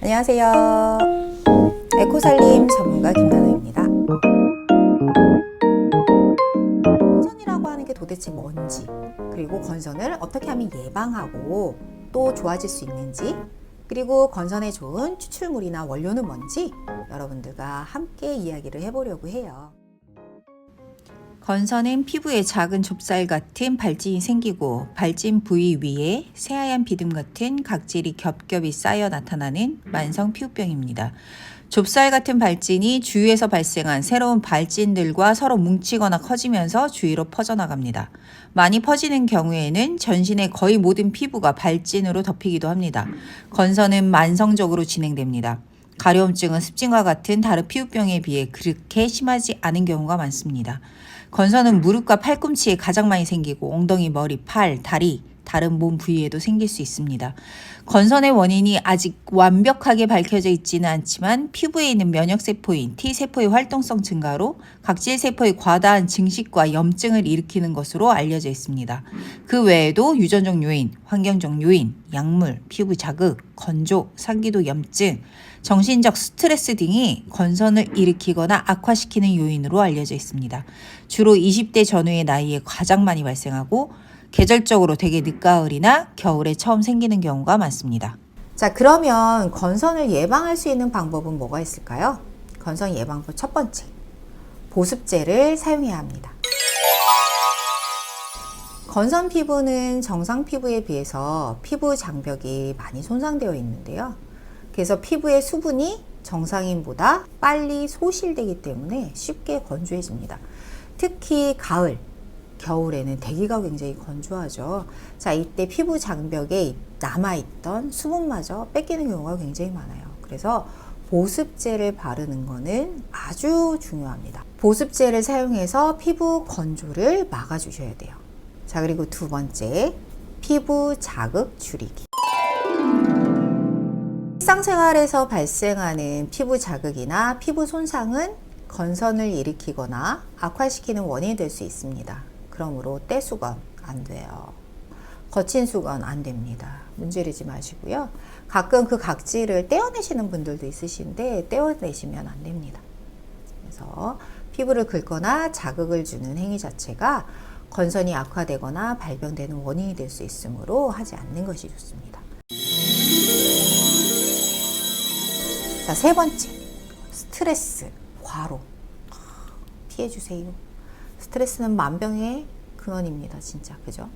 안녕하세요. 에코살림 전문가 김나노입니다. 건선이라고 하는 게 도대체 뭔지, 그리고 건선을 어떻게 하면 예방하고 또 좋아질 수 있는지, 그리고 건선에 좋은 추출물이나 원료는 뭔지 여러분들과 함께 이야기를 해보려고 해요. 건선은 피부에 작은 좁쌀 같은 발진이 생기고 발진 부위 위에 새하얀 비듬 같은 각질이 겹겹이 쌓여 나타나는 만성 피부병입니다. 좁쌀 같은 발진이 주위에서 발생한 새로운 발진들과 서로 뭉치거나 커지면서 주위로 퍼져나갑니다. 많이 퍼지는 경우에는 전신의 거의 모든 피부가 발진으로 덮이기도 합니다. 건선은 만성적으로 진행됩니다. 가려움증은 습진과 같은 다른 피부병에 비해 그렇게 심하지 않은 경우가 많습니다. 건선은 무릎과 팔꿈치에 가장 많이 생기고 엉덩이, 머리, 팔, 다리, 다른 몸 부위에도 생길 수 있습니다. 건선의 원인이 아직 완벽하게 밝혀져 있지는 않지만 피부에 있는 면역세포인 T세포의 활동성 증가로 각질세포의 과다한 증식과 염증을 일으키는 것으로 알려져 있습니다. 그 외에도 유전적 요인, 환경적 요인, 약물, 피부 자극, 건조, 상기도 염증, 정신적 스트레스 등이 건선을 일으키거나 악화시키는 요인으로 알려져 있습니다. 주로 20대 전후의 나이에 가장 많이 발생하고 계절적으로 되게 늦가을이나 겨울에 처음 생기는 경우가 많습니다. 자, 그러면 건선을 예방할 수 있는 방법은 뭐가 있을까요? 건선 예방법 첫 번째. 보습제를 사용해야 합니다. 건선 피부는 정상 피부에 비해서 피부 장벽이 많이 손상되어 있는데요. 그래서 피부의 수분이 정상인보다 빨리 소실되기 때문에 쉽게 건조해집니다. 특히 가을, 겨울에는 대기가 굉장히 건조하죠. 자, 이때 피부 장벽에 남아있던 수분마저 뺏기는 경우가 굉장히 많아요. 그래서 보습제를 바르는 거는 아주 중요합니다. 보습제를 사용해서 피부 건조를 막아주셔야 돼요. 자, 그리고 두 번째, 피부 자극 줄이기. 일상생활에서 발생하는 피부 자극이나 피부 손상은 건선을 일으키거나 악화시키는 원인이 될 수 있습니다. 그러므로 떼수건 안 돼요. 거친 수건 안 됩니다. 문지르지 마시고요. 가끔 그 각질을 떼어내시는 분들도 있으신데 떼어내시면 안 됩니다. 그래서 피부를 긁거나 자극을 주는 행위 자체가 건선이 악화되거나 발병되는 원인이 될 수 있으므로 하지 않는 것이 좋습니다. 자, 세 번째. 스트레스, 과로. 피해주세요. 스트레스는 만병의 근원입니다. 진짜. 그죠?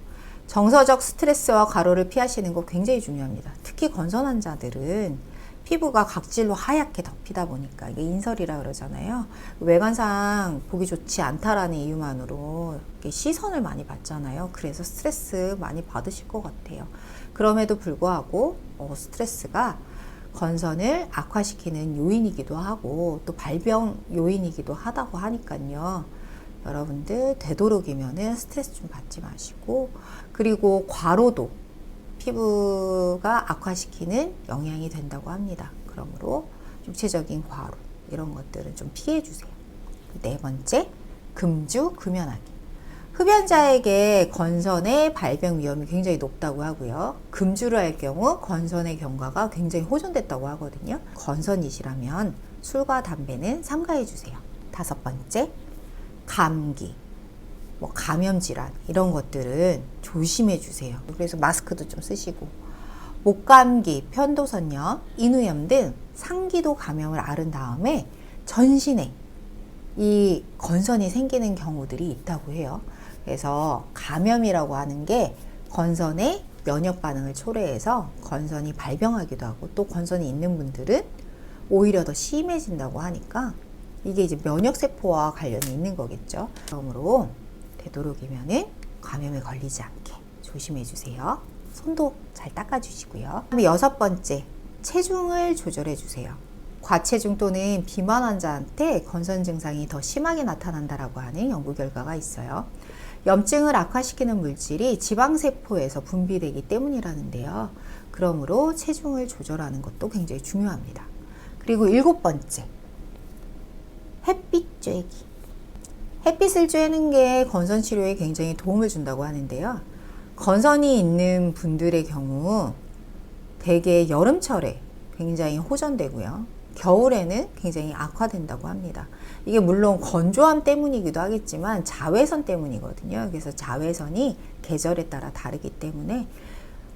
정서적 스트레스와 과로를 피하시는 거 굉장히 중요합니다. 특히 건선 환자들은 피부가 각질로 하얗게 덮이다 보니까 이게 인설이라 그러잖아요. 외관상 보기 좋지 않다라는 이유만으로 시선을 많이 받잖아요. 그래서 스트레스 많이 받으실 것 같아요. 그럼에도 불구하고 어, 스트레스가 건선을 악화시키는 요인이기도 하고 또 발병 요인이기도 하다고 하니까요. 여러분들 되도록이면은 스트레스 좀 받지 마시고 그리고 과로도 피부가 악화시키는 영향이 된다고 합니다. 그러므로 육체적인 과로 이런 것들은 좀 피해 주세요. 네 번째, 금주 금연하기. 흡연자에게 건선의 발병 위험이 굉장히 높다고 하고요. 금주를 할 경우 건선의 경과가 굉장히 호전됐다고 하거든요. 건선이시라면 술과 담배는 삼가해 주세요. 다섯 번째, 감기, 뭐 감염 질환 이런 것들은 조심해 주세요. 그래서 마스크도 좀 쓰시고 목감기, 편도선염, 인후염 등 상기도 감염을 앓은 다음에 전신에 이 건선이 생기는 경우들이 있다고 해요. 그래서 감염이라고 하는 게 건선의 면역 반응을 초래해서 건선이 발병하기도 하고 또 건선이 있는 분들은 오히려 더 심해진다고 하니까 이게 이제 면역 세포와 관련이 있는 거겠죠. 그러므로 되도록이면은 감염에 걸리지 않게 조심해 주세요. 손도 잘 닦아 주시고요. 여섯 번째, 체중을 조절해 주세요. 과체중 또는 비만 환자한테 건선 증상이 더 심하게 나타난다라고 하는 연구 결과가 있어요. 염증을 악화시키는 물질이 지방세포에서 분비되기 때문이라는데요. 그러므로 체중을 조절하는 것도 굉장히 중요합니다. 그리고 일곱 번째, 햇빛 쬐기. 햇빛을 쬐는 게 건선 치료에 굉장히 도움을 준다고 하는데요. 건선이 있는 분들의 경우 대개 여름철에 굉장히 호전되고요. 겨울에는 굉장히 악화된다고 합니다. 이게 물론 건조함 때문이기도 하겠지만 자외선 때문이거든요. 그래서 자외선이 계절에 따라 다르기 때문에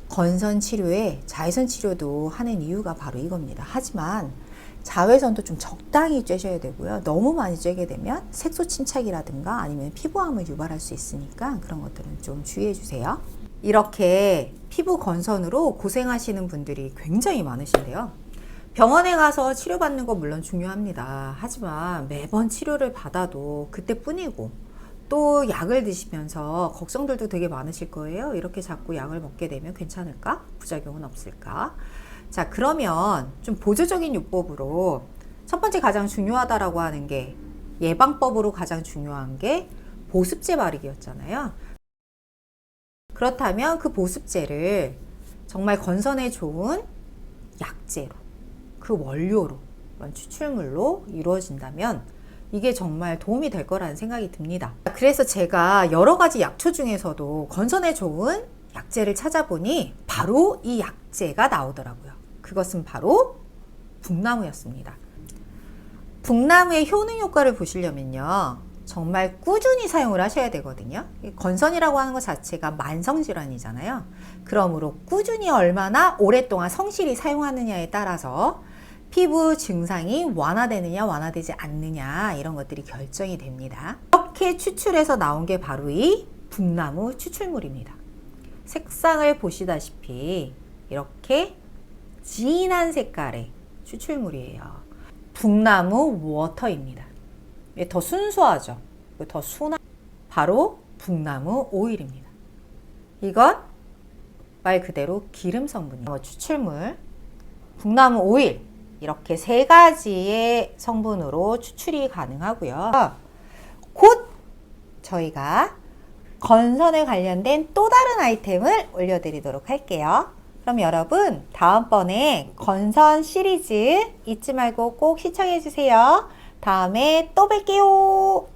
건선 치료에 자외선 치료도 하는 이유가 바로 이겁니다. 하지만 자외선도 좀 적당히 쬐셔야 되고요. 너무 많이 쬐게 되면 색소 침착이라든가 아니면 피부암을 유발할 수 있으니까 그런 것들은 좀 주의해 주세요. 이렇게 피부 건선으로 고생하시는 분들이 굉장히 많으신데요. 병원에 가서 치료받는 거 물론 중요합니다. 하지만 매번 치료를 받아도 그때뿐이고 또 약을 드시면서 걱정들도 되게 많으실 거예요. 이렇게 자꾸 약을 먹게 되면 괜찮을까? 부작용은 없을까? 자, 그러면 좀 보조적인 요법으로 첫 번째 가장 중요하다라고 하는 게 예방법으로 가장 중요한 게 보습제 바르기였잖아요. 그렇다면 그 보습제를 정말 건선에 좋은 약재로 그 원료로 그런 추출물로 이루어진다면 이게 정말 도움이 될 거라는 생각이 듭니다. 그래서 제가 여러 가지 약초 중에서도 건선에 좋은 약재를 찾아보니 바로 이 약재가 나오더라고요. 그것은 바로 북나무였습니다. 북나무의 효능 효과를 보시려면요. 정말 꾸준히 사용을 하셔야 되거든요. 이 건선이라고 하는 것 자체가 만성질환이잖아요. 그러므로 꾸준히 얼마나 오랫동안 성실히 사용하느냐에 따라서 피부 증상이 완화되느냐 완화되지 않느냐 이런 것들이 결정이 됩니다. 이렇게 추출해서 나온 게 바로 이 북나무 추출물입니다. 색상을 보시다시피 이렇게 진한 색깔의 추출물이에요. 북나무 워터입니다. 더 순수하죠. 더 순한 바로 북나무 오일입니다. 이건 말 그대로 기름 성분이에요. 추출물 북나무 오일 이렇게 세 가지의 성분으로 추출이 가능하고요. 곧 저희가 건선에 관련된 또 다른 아이템을 올려드리도록 할게요. 그럼 여러분 다음번에 건선 시리즈 잊지 말고 꼭 시청해주세요. 다음에 또 뵐게요.